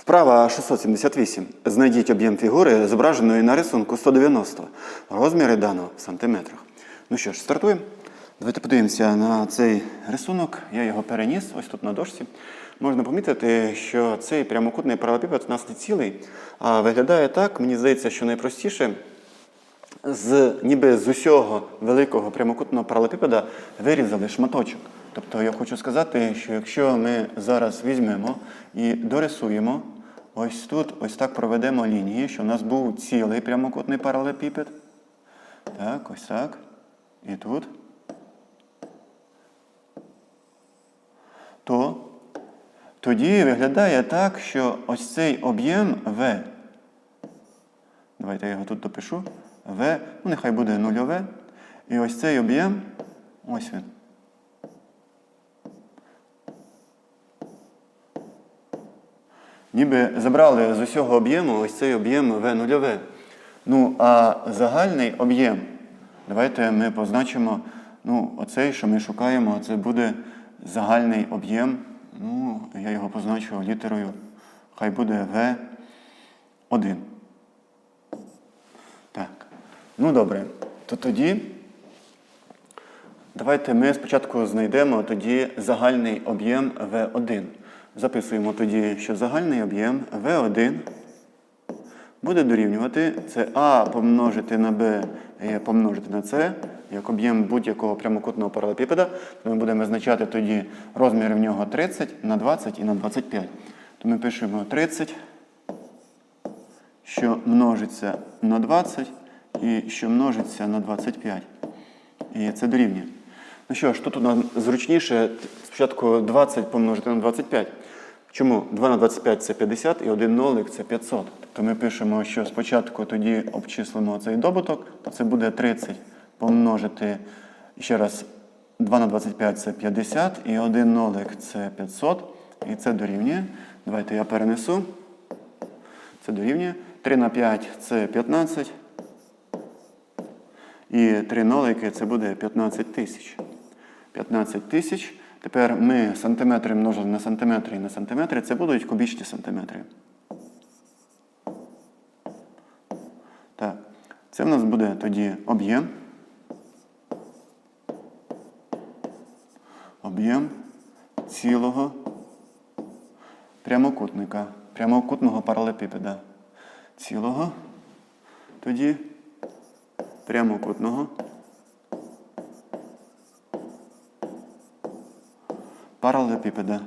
Вправа 678. Знайдіть об'єм фігури, зображеної на рисунку 190. Розміри дано в сантиметрах. Ну що ж, стартуємо. Давайте подивимося на цей рисунок. Я його переніс ось тут на дошці. Можна помітити, що цей прямокутний паралепіпед у нас не цілий, а виглядає так, мені здається, що найпростіше з ніби з усього великого прямокутного паралепіпеда вирізали шматочок. Тобто я хочу сказати, що якщо ми зараз візьмемо і дорисуємо, ось тут ось так проведемо лінії, що в нас був цілий прямокутний паралепіпед. Так, ось так. І тут. То тоді виглядає так, що ось цей об'єм В. Давайте я його тут допишу. В, ну нехай буде нульове. І ось цей об'єм, ось він. Ніби забрали з усього об'єму ось цей об'єм В нульове. Ну, а загальний об'єм, давайте ми позначимо, ну, оцей, що ми шукаємо, це буде загальний об'єм. Ну, я його позначу літерою. Хай буде В1. Так. Ну добре. То тоді давайте ми спочатку знайдемо тоді загальний об'єм В1. Записуємо тоді, що загальний об'єм В1 буде дорівнювати це А помножити на Б помножити на С, як об'єм будь-якого прямокутного паралепіпеда. Ми будемо визначати тоді розміри в нього 30 на 20 і на 25. То ми пишемо 30 що множиться на 20 і що множиться на 25. І це дорівнює. Ну що ж, тут у нас зручніше спочатку 20 помножити на 25. Чому? 2 на 25 це 50 і 1 нолик це 500. Тобто ми пишемо, що спочатку тоді обчислимо цей добуток, то це буде 30 помножити, ще раз, 2 на 25 це 50 і 1 нолик це 500. І це дорівнює. Давайте я перенесу. Це дорівнює. 3 на 5 це 15. І 3 нолики це буде 15 тисяч. 15 тисяч. Тепер ми сантиметри множили на сантиметри і на сантиметри. Це будуть кубічні сантиметри. Так. Це в нас буде тоді об'єм. Об'єм цілого прямокутника, прямокутного паралепіпеда. Цілого, тоді прямокутного паралепіпеда.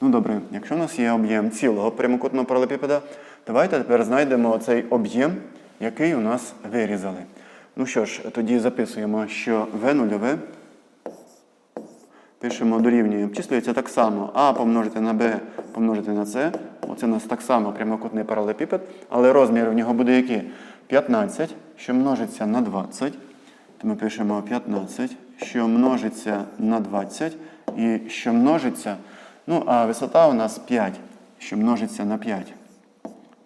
Ну добре, якщо у нас є об'єм цілого прямокутного паралепіпеда, давайте тепер знайдемо цей об'єм, який у нас вирізали. Ну що ж, тоді записуємо, що В нульове пишемо дорівнює. Обчислюється так само А помножити на Б помножити на С. Оце у нас так само прямокутний паралепіпед, але розмір в нього буде який? 15, що множиться на 20. То ми пишемо 15, що множиться на 20 і що множиться. Ну, а висота у нас 5, що множиться на 5.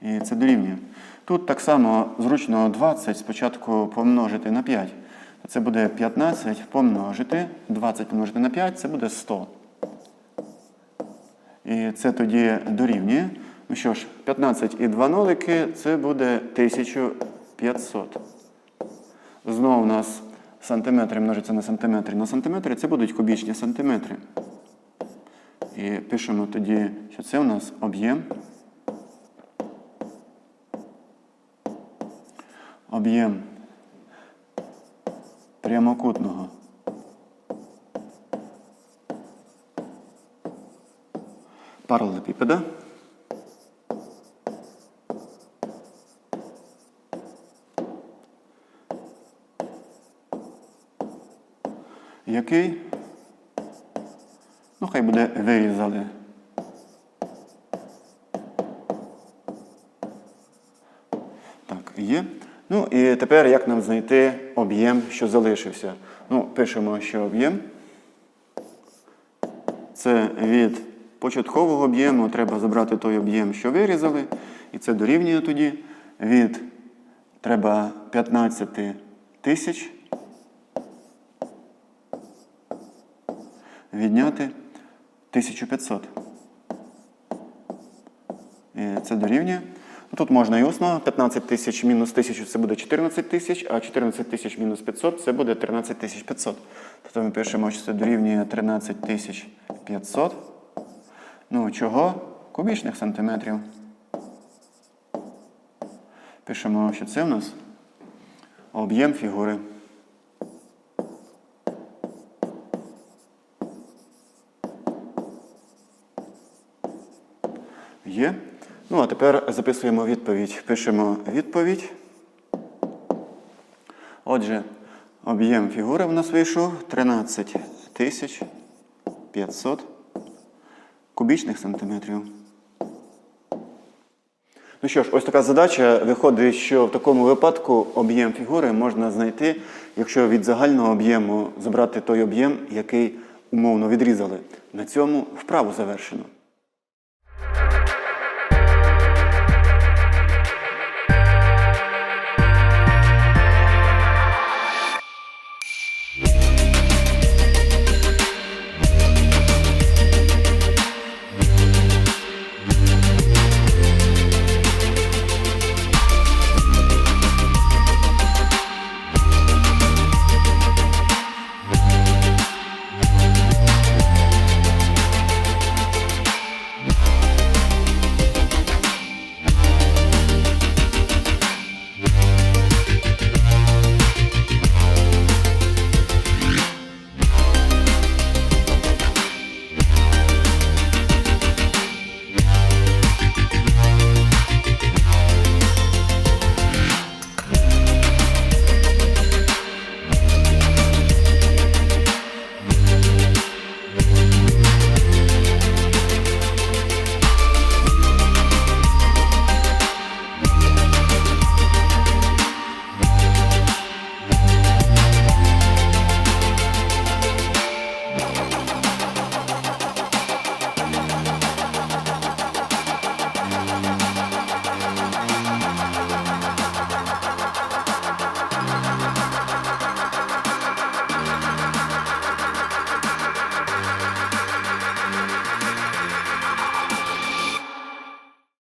І це дорівнює. Тут так само зручно 20 спочатку помножити на 5. Це буде 15 помножити, 20 помножити на 5, це буде 100. І це тоді дорівнює. Ну що ж, 15 і 2 нолики це буде 1500. Знову у нас сантиметри множиться на сантиметри на сантиметри, це будуть кубічні сантиметри. І пишемо тоді, що це у нас об'єм. Об'єм прямокутного паралепіпеда. Який? Ну, хай буде вирізали. Так, є. Ну і тепер як нам знайти об'єм, що залишився? Ну, пишемо, що об'єм. Це від початкового об'єму треба забрати той об'єм, що вирізали. І це дорівнює тоді від треба 15 тисяч відняти 1500. І це дорівнює. Ну, Тут можна і усно. 15 тисяч мінус 1000 це буде 14 тисяч, а 14 тисяч мінус 500 це буде 13 тисяч 500. Тобто ми пишемо, що це дорівнює 13 тисяч 500. Ну, чого? Кубічних сантиметрів. Пишемо, що це в нас об'єм фігури. Є. Ну, а тепер записуємо відповідь. Пишемо відповідь. Отже, об'єм фігури в нас вийшов 13 тисяч 500 кубічних сантиметрів. Ну що ж, ось така задача. Виходить, що в такому випадку об'єм фігури можна знайти, якщо від загального об'єму забрати той об'єм, який умовно відрізали. На цьому вправу завершено.